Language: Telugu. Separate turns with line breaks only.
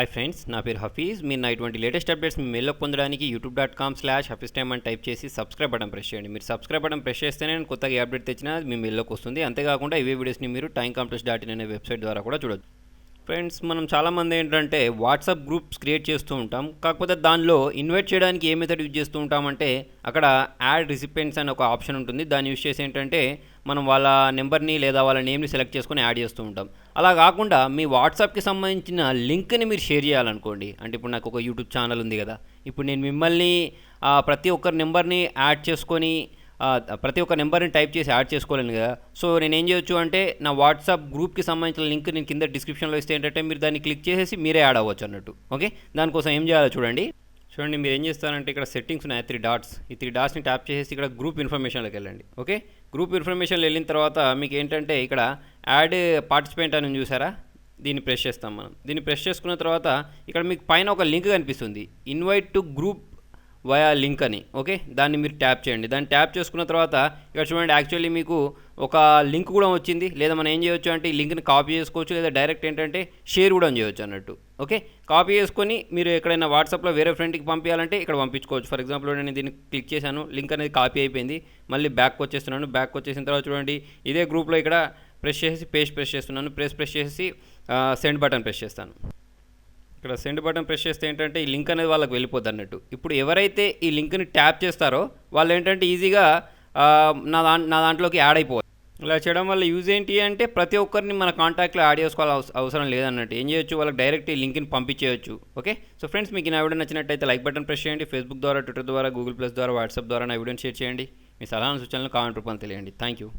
హాయ్ ఫ్రెండ్స్ నా పేరు హఫీజ్. మీరు నా ఇటువంటి లేటెస్ట్ అప్డేట్స్ మీ మెయిల్లో పొందడానికి YouTube dot com slash Hafeez time అని టైప్ చేసి సబ్స్క్రైబ్ బటన్ ప్రెస్ చేయండి. మీరు సబ్స్క్రైబ్ బటన్ ప్రెస్ చేస్తేనే నేను కొత్తగా అప్డేట్ తెచ్చినా మీ మెయిల్లోకి వస్తుంది. అంతేకాకుండా ఇవే వీడియోస్ని మీరు టైం కాంప్లెక్స్ డాట్ ఇన్ అనే వెబ్సైట్ ద్వారా కూడా చూడొచ్చు. ఫ్రెండ్స్ మనం చాలామంది ఏంటంటే వాట్సాప్ గ్రూప్స్ క్రియేట్ చేస్తూ ఉంటాం. కాకపోతే దానిలో ఇన్వైట్ చేయడానికి ఏ మెథడ్ యూజ్ చేస్తూ ఉంటామంటే అక్కడ యాడ్ రిసిపెంట్స్ అని ఒక ఆప్షన్ ఉంటుంది. దాన్ని యూజ్ చేసి ఏంటంటే మనం వాళ్ళ నెంబర్ని లేదా వాళ్ళ నేమ్ని సెలెక్ట్ చేసుకొని యాడ్ చేస్తూ ఉంటాం. అలా కాకుండా మీ వాట్సాప్కి సంబంధించిన లింక్ని మీరు షేర్ చేయాలనుకోండి. అంటే ఇప్పుడు నాకు ఒక యూట్యూబ్ ఛానల్ ఉంది కదా. ఇప్పుడు నేను మిమ్మల్ని ప్రతి ఒక్కరి నెంబర్ని యాడ్ చేసుకొని ప్రతి ఒక్క నెంబర్ని టైప్ చేసి యాడ్ చేసుకోలేను కదా. సో నేను ఏం చేయొచ్చు అంటే నా వాట్సాప్ గ్రూప్కి సంబంధించిన లింక్ నేను కింద డిస్క్రిప్షన్లో ఇస్తే ఏంటంటే మీరు దాన్ని క్లిక్ చేసేసి మీరే యాడ్ అవ్వచ్చు అన్నట్టు. ఓకే? దానికోసం ఏం చేయాలో చూడండి. చూడండి మీరు ఏం చేస్తారంటే ఇక్కడ సెట్టింగ్స్ ఉన్నాయి త్రీ డాట్స్. ఈ త్రీ డాట్స్ని ట్యాప్ చేసేసి ఇక్కడ గ్రూప్ ఇన్ఫర్మేషన్లోకి వెళ్ళండి. ఓకే? గ్రూప్ ఇన్ఫర్మేషన్లో వెళ్ళిన తర్వాత మీకు ఏంటంటే ఇక్కడ యాడ్ పార్టిసిపెంట్ అని చూసారా? దీన్ని ప్రెస్ చేస్తాం మనం. దీన్ని ప్రెస్ చేసుకున్న తర్వాత ఇక్కడ మీకు పైన ఒక లింక్ కనిపిస్తుంది. Invite to group via link అని. ఓకే దాన్ని మీరు ట్యాప్ చేయండి. దాన్ని ట్యాప్ చేసుకున్న తర్వాత ఇక్కడ చూడండి యాక్చువల్లీ మీకు ఒక లింక్ కూడా వచ్చింది. లేదా మనం ఏం చేయొచ్చు అంటే ఈ లింక్ని కాపీ చేసుకోవచ్చు. లేదా డైరెక్ట్ ఏంటంటే షేర్ కూడా చేయొచ్చు అన్నట్టు. ఓకే కాపీ చేసుకొని మీరు ఎక్కడైనా వాట్సాప్లో వేరే ఫ్రెండ్కి పంపించాలంటే ఇక్కడ పంపించుకోవచ్చు. ఫర్ ఎగ్జాంపుల్ నేను దీన్ని క్లిక్ చేశాను. లింక్ అనేది కాపీ అయిపోయింది. మళ్ళీ బ్యాక్ వచ్చేస్తున్నాను. బ్యాక్ వచ్చేసిన తర్వాత చూడండి ఇదే గ్రూప్లో ఇక్కడ ప్రెస్ చేసి పేజ్ ప్రెస్ చేస్తున్నాను. ప్రెస్ ప్రెస్ చేసి సెండ్ బటన్ ప్రెస్ చేస్తాను. ఇక్కడ సెండ్ బటన్ ప్రెస్ చేస్తే ఏంటంటే ఈ లింక్ అనేది వాళ్ళకి వెళ్ళిపోద్ది అన్నట్టు. ఇప్పుడు ఎవరైతే ఈ లింక్ని ట్యాప్ చేస్తారో వాళ్ళు ఏంటంటే ఈజీగా నా దా నా దాంట్లోకి యాడ్ అయిపోవాలి. ఇలా చేయడం వల్ల యూజ్ ఏంటి అంటే ప్రతి ఒక్కరిని మన కాంటాక్ట్లో యాడ్ చేసుకోవాలి అవస- అవసరం లేదన్నట్టు. ఏం చేయొచ్చు? వాళ్ళకి డైరెక్ట్ ఈ లింక్ని పంపించేయచ్చు. ఓకే? సో ఫ్రెండ్స్ మీకు నా వీడియో నచ్చినట్టయితే లైక్ బటన్ ప్రెస్ చేయండి. ఫేస్బుక్ ద్వారా ట్విట్టర్ ద్వారా గూగుల్ ప్లస్ ద్వారా వాట్సాప్ ద్వారా నా వీడియోని షేర్ చేయండి. మీ సలహా సూచనలు కామెంట్ రూపంలో తెలియండి థ్యాంక్ యూ